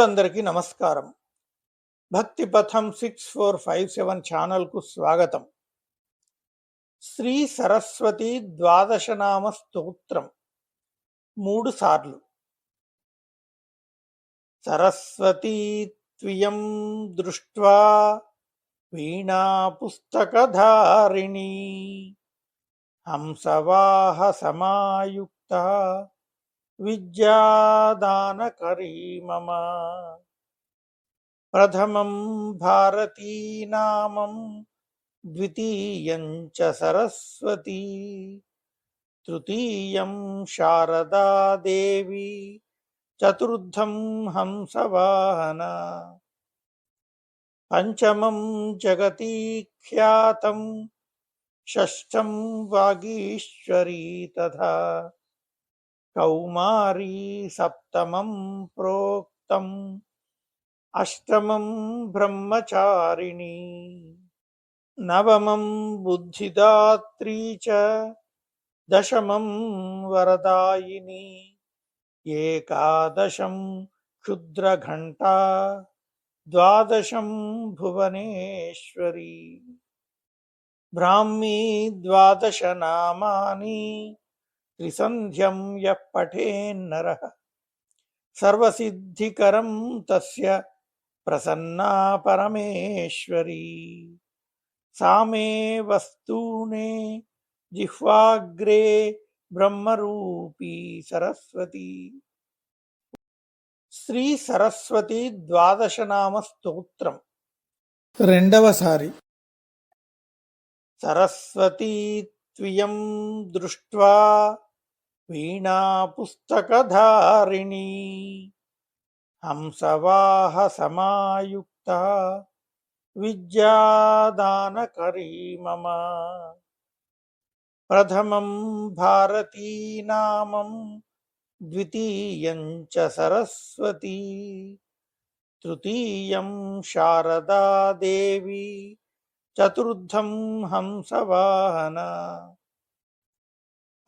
మిత్రులందరికీ నమస్కారం. భక్తి పథం సిక్స్ ఫోర్ ఫైవ్ సెవెన్ ఛానల్కు స్వాగతం. శ్రీ సరస్వతి ద్వాదశనామ స్తోత్రం. మూడు సార్లు. సరస్వతీ త్వియం దృష్ట్వా వీణా పుస్తకధారిణీ హంసవాహ సమాయుక్త. విద్యాదానకరీ మమ ప్రథమం భారతీనామం ద్వితీయం చ సరస్వతీ తృతీయం శారదా దేవి చతుర్థం హంసవాహన పంచమం జగతి ఖ్యాతం షష్టం వాగీశ్వరీ తథా కౌమారీ సప్తమం ప్రోక్తం అష్టమం బ్రహ్మచారిణి నవమం బుద్ధిదాత్రీ చ దశమం వరదాయిని ఏకాదశం క్షుద్రఘంటా ద్వాదశం భువనేశ్వరీ బ్రాహ్మీ ద్వాదశ నామాని త్రిసంధ్యం యః పఠేన్నరः సర్వసిద్ధికరం తస్య ప్రసన్నా పరమేశ్వరీ సామే వస్తూనే జిహ్వాగ్రే బ్రహ్మరూపీ సరస్వతి శ్రీ సరస్వతి ద్వాదశనామ స్తోత్రం రెండవసారి సరస్వతీ దృష్ట్వా వీణాపుస్తకధారిణీ హంసవాహ సమాయుక్త విద్యాదానకరీ మమ ప్రథమం భారతీనామం ద్వితీయం చ సరస్వతీ తృతీయం శారదాదేవి చతుర్థం హంసవాహన.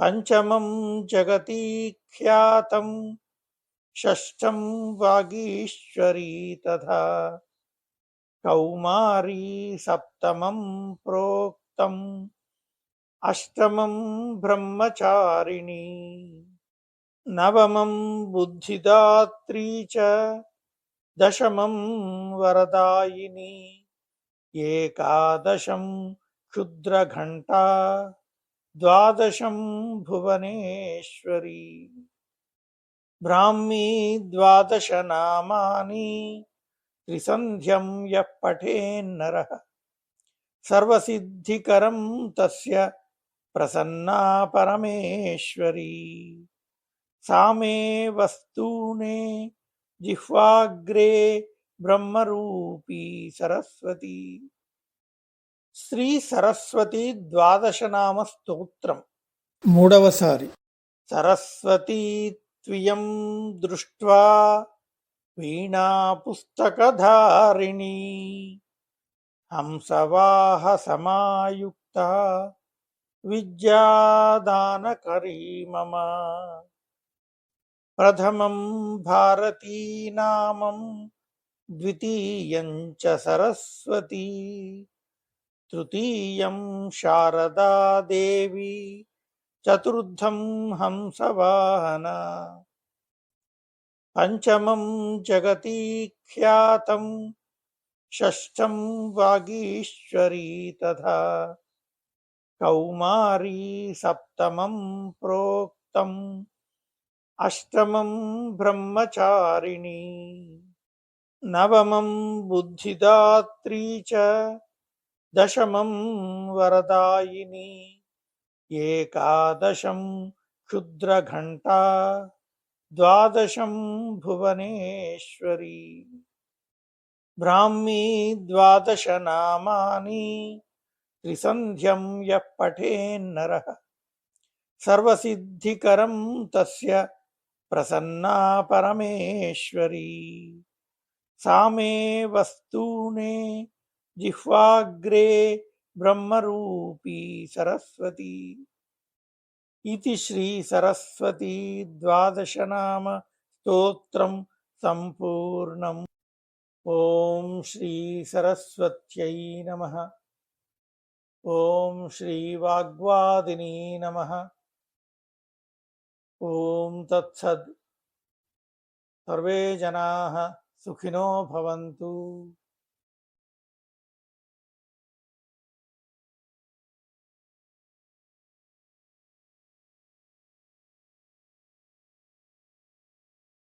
పంచమం జగతి ఖ్యాతం షష్టం వాగీశ్వరీ తథా కౌమారీ సప్తమం ప్రోక్తం అష్టమం బ్రహ్మచారిణి నవమం బుద్ధిదాత్రీ చ దశమం వరదాయిని ఏకాదశం క్షుద్రఘంటా ద్వాదశం భువనేశ్వరి బ్రాహ్మీ ద్వాదశ నామాని త్రిసంధ్యం యః పఠేన్నరः సర్వసిద్ధికరం తస్య ప్రసన్నా పరమేశ్వరి సామే వస్తూనే జిహ్వాగ్రే బ్రహ్మరూపీ సరస్వతి శ్రీ సరస్వతి ద్వాదశనామ స్తోత్రం. మూడవసారి సరస్వతీ త్వియం దృష్ట్వా వీణా పుస్తకధారిణీ హంసవాహ సమాయుక్త విద్యాదానకరీ మమ ప్రథమం భారతీనామం ద్వితీయం చ సరస్వతీ. తృతీయం శారదా దేవి చతుర్థం హంసవాహన పంచమం జగతి ఖ్యాతం షష్టం వాగీశ్వరీ తథా కౌమారీ సప్తమం ప్రోక్తం అష్టమం బ్రహ్మచారిణి నవమం బుద్ధిదాత్రీ చ దశమం వరదాయిని ఏకాదశం క్షుద్రఘంటా ద్వాదశం భువనేశ్వరీ బ్రాహ్మీ ద్వాదశ నామాని త్రిసంధ్యం యః పఠేన్నరः సర్వసిద్ధికరం తస్య ప్రసన్నా పరమేశ్వరీ సామే వస్తూనే జిహ్వాగ్రే బ్రహ్మరూపీ సరస్వతి ఇది శ్రీ సరస్వతి ద్వాదశనామ స్తోత్రం సంపూర్ణం. ఓం శ్రీ సరస్వత్యై నమ. ఓం శ్రీ వాగ్వాదిని నమ. ఓం తత్సద్. సర్వే జనా సుఖినో భవంతు.